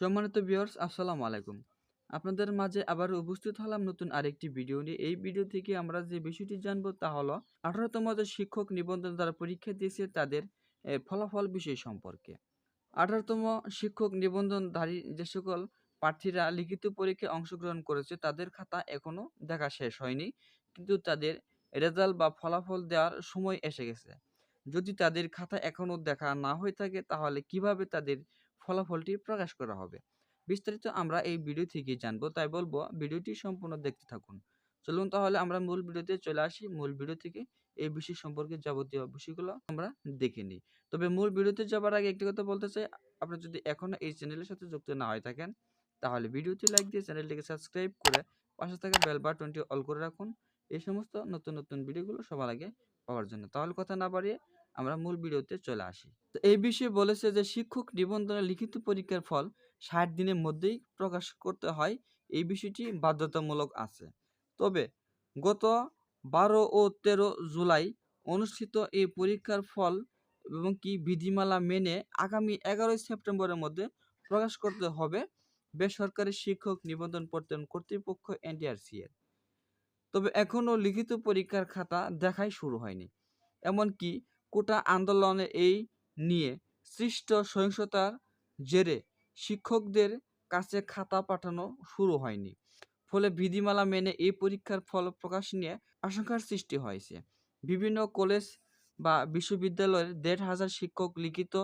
সম্মানিত ভিউয়ার্স, আসসালামু আলাইকুম। আপনাদের মাঝে আবার উপস্থিত হলাম নতুন আরেকটি ভিডিও নিয়ে। এই ভিডিও থেকে আমরা যে বিষয়টি জানব তা হলো, আঠারোতম যে শিক্ষক নিবন্ধন দ্বারা পরীক্ষা দিয়েছে তাদের ফলাফল বিষয় সম্পর্কে। আঠারোতম শিক্ষক নিবন্ধনধারী যে সকল প্রার্থীরা লিখিত পরীক্ষায় অংশগ্রহণ করেছে, তাদের খাতা এখনও দেখা শেষ হয়নি। কিন্তু তাদের রেজাল্ট বা ফলাফল দেওয়ার সময় এসে গেছে। যদি তাদের খাতা এখনও দেখা না হয়ে থাকে, তাহলে কীভাবে তাদের ফলাফলটি প্রকাশ করা হবে। বিস্তারিত আমরা এই ভিডিও থেকে জানব, তাই বলব ভিডিওটি সম্পূর্ণ দেখতে থাকুন। চলুন তাহলে আমরা মূল ভিডিওতে চলে আসি। মূল ভিডিও থেকে এই বিষয় সম্পর্কে যাবতীয় বিষয়গুলো আমরা দেখে নিই। তবে মূল ভিডিওতে যাবার আগে একটি কথা বলতে চাই। আপনি যদি এখনও এই চ্যানেলের সাথে যুক্ত না হয়ে থাকেন, তাহলে ভিডিওটি লাইক দিয়ে চ্যানেলটিকে সাবস্ক্রাইব করে পাশে থাকা বেল বাটনটি অল করে রাখুন। এই সমস্ত নতুন নতুন ভিডিওগুলো সবার আগে পাওয়ার জন্য। তাহলে কথা না বাড়িয়ে আমরা মূল ভিডিওতে চলে আসি। তো এই বিষয়ে বলেছে যে, শিক্ষক নিবন্ধনের লিখিত পরীক্ষার ফল ষাট দিনের মধ্যেই প্রকাশ করতে হয়। এই বিষয়টি বাধ্যতামূলক আছে। তবে গত বারো ও তেরো জুলাই অনুষ্ঠিত এই পরীক্ষার ফল এবং কি বিধিমালা মেনে আগামী এগারোই সেপ্টেম্বরের মধ্যে প্রকাশ করতে হবে বেসরকারি শিক্ষক নিবন্ধন প্রত্যয়ন কর্তৃপক্ষ এনটিআরসি এর তবে এখনও লিখিত পরীক্ষার খাতা দেখাই শুরু হয়নি। এমনকি কোটা আন্দোলনে এই নিয়ে সৃষ্ট সহিংসতার জেরে শিক্ষকদের কাছে খাতা পাঠানো শুরু হয়নি। ফলে বিধিমালা মেনে এই পরীক্ষার ফল প্রকাশ নিয়ে আশঙ্কার সৃষ্টি হয়েছে। বিভিন্ন কলেজ বা বিশ্ববিদ্যালয়ের দেড় হাজার শিক্ষক লিখিত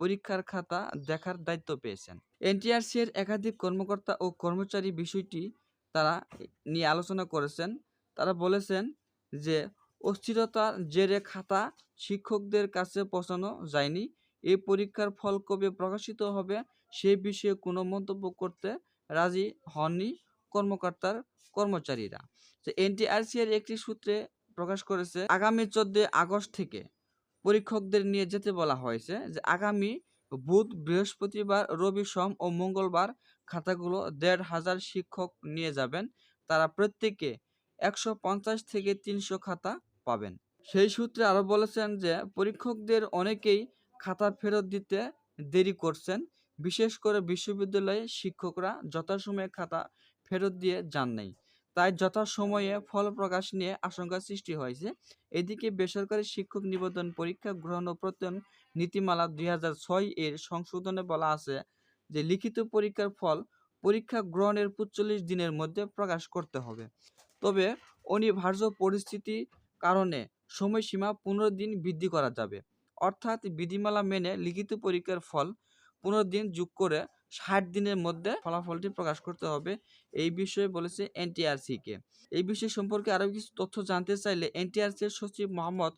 পরীক্ষার খাতা দেখার দায়িত্ব পেয়েছেন। এনটিআরসি এর একাধিক কর্মকর্তা ও কর্মচারী বিষয়টি তারা নিয়ে আলোচনা করেছেন। তারা বলেছেন যে অস্থিরতার জেরে খাতা শিক্ষকদের কাছে পৌঁছানো যায়নি। এই পরীক্ষার ফল কবে প্রকাশিত হবে সে বিষয়ে কোনো মন্তব্য করতে রাজি হননি কর্মকর্তার কর্মচারীরা। তো এনটিআরসি একটি সূত্রে প্রকাশ করেছে, আগামী চোদ্দই আগস্ট থেকে পরীক্ষকদের নিয়ে যেতে বলা হয়েছে যে আগামী বুধ, বৃহস্পতিবার, রবি সোম ও মঙ্গলবার খাতাগুলো দেড় হাজার শিক্ষক নিয়ে যাবেন। তারা প্রত্যেকে একশো পঞ্চাশ থেকে তিনশো খাতা পাবেন। সেই সূত্রে আরও বলেছেন যে, পরীক্ষকদের অনেকেই খাতা ফেরত দিতে দেরি করছেন। বিশেষ করে বিশ্ববিদ্যালয়ে শিক্ষকরা যথাসময়ে খাতা ফেরত দিয়ে যান নাই। তাই যথাসময়ে ফল প্রকাশ নিয়ে আশঙ্কা সৃষ্টি হয়েছে। এদিকে বেসরকারি শিক্ষক নিবন্ধন পরীক্ষা গ্রহণ ও প্রত্যয়ন নীতিমালা দুই হাজার ছয় এর সংশোধনে বলা আছে যে, লিখিত পরীক্ষার ফল পরীক্ষা গ্রহণের পঁচল্লিশ দিনের মধ্যে প্রকাশ করতে হবে। তবে অনিবার্য পরিস্থিতি কারণে সময়সীমা পনেরো দিন বৃদ্ধি করা যাবে। অর্থাৎ বিধিমালা মেনে লিখিত পরীক্ষার ফল পনেরো দিন যোগ করে ষাট দিনের মধ্যে ফলাফলটি প্রকাশ করতে হবে। এই বিষয়ে বলেছে এনটিআরসিকে। এই বিষয় সম্পর্কে আরও কিছু তথ্য জানতে চাইলে এনটিআরসির সচিব মোহাম্মদ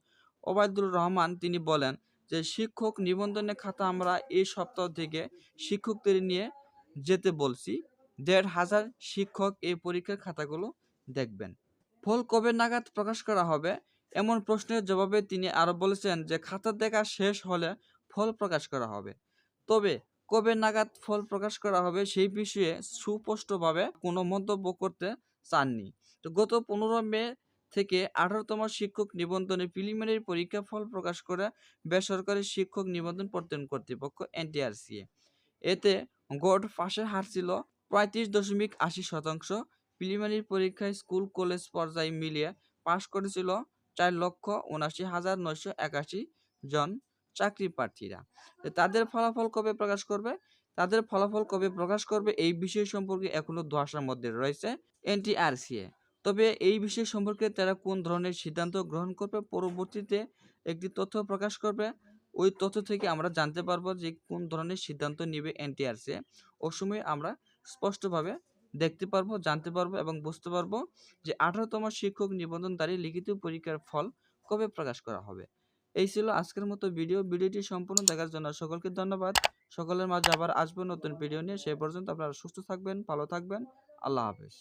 ওবায়দুর রহমান তিনি বলেন যে, শিক্ষক নিবন্ধনের খাতা আমরা এই সপ্তাহ থেকে শিক্ষকদের নিয়ে যেতে বলছি। দেড় হাজার শিক্ষক এই পরীক্ষার খাতাগুলো দেখবেন। ফল কবে নাগাদ প্রকাশ করা হবে? এমন প্রশ্নের জবাবে তিনি আরও বলেছেন যে, খাতা দেখা শেষ হলে ফল প্রকাশ করা হবে। তবে কবে নাগাদ ফল প্রকাশ করা হবে সেই বিষয়ে সুস্পষ্টভাবে কোনো মন্তব্য করতে চাননি। তো গত পনেরো মে থেকে আঠারোতম শিক্ষক নিবন্ধনে প্রিলিমিনারি পরীক্ষা ফল প্রকাশ করে বেসরকারি শিক্ষক নিবন্ধন প্রত্যয়ন কর্তৃপক্ষ, এনটিআরসি এতে গড় পাশের হার ছিল পঁয়ত্রিশ দশমিক আশি শতাংশ। প্রিলিমিনারি পরীক্ষায় স্কুল, কলেজ পর্যায়ে মিলিয়ে পাশ করেছিল চার লক্ষ উনাশি হাজার নয়শো একাশি জন চাকরি প্রার্থীরা। তাদের ফলাফল কবে প্রকাশ করবে? তাদের ফলাফল কবে প্রকাশ করবে এই বিষয় সম্পর্কে এখনও ধোয়াশার মধ্যে রয়েছে এনটিআরসিএ। তবে এই বিষয় সম্পর্কে তারা কোন ধরনের সিদ্ধান্ত গ্রহণ করবে পরবর্তীতে একটি তথ্য প্রকাশ করবে। ওই তথ্য থেকে আমরা জানতে পারব যে কোন ধরনের সিদ্ধান্ত নেবে এনটিআরসি ও সময় আমরা স্পষ্টভাবে দেখতে পারব, জানতে পারব এবং বুঝতে পারব যে আঠারোতম শিক্ষক নিবন্ধনকারী লিখিত পরীক্ষার ফল কবে প্রকাশ করা হবে। এই ছিল আজকের মতো ভিডিও। ভিডিওটি সম্পূর্ণ দেখার জন্য সকলকে ধন্যবাদ। সকলের মাঝে আবার আসব নতুন ভিডিও নিয়ে। সেই পর্যন্ত আপনারা সুস্থ থাকবেন, ভালো থাকবেন। আল্লাহ হাফেজ।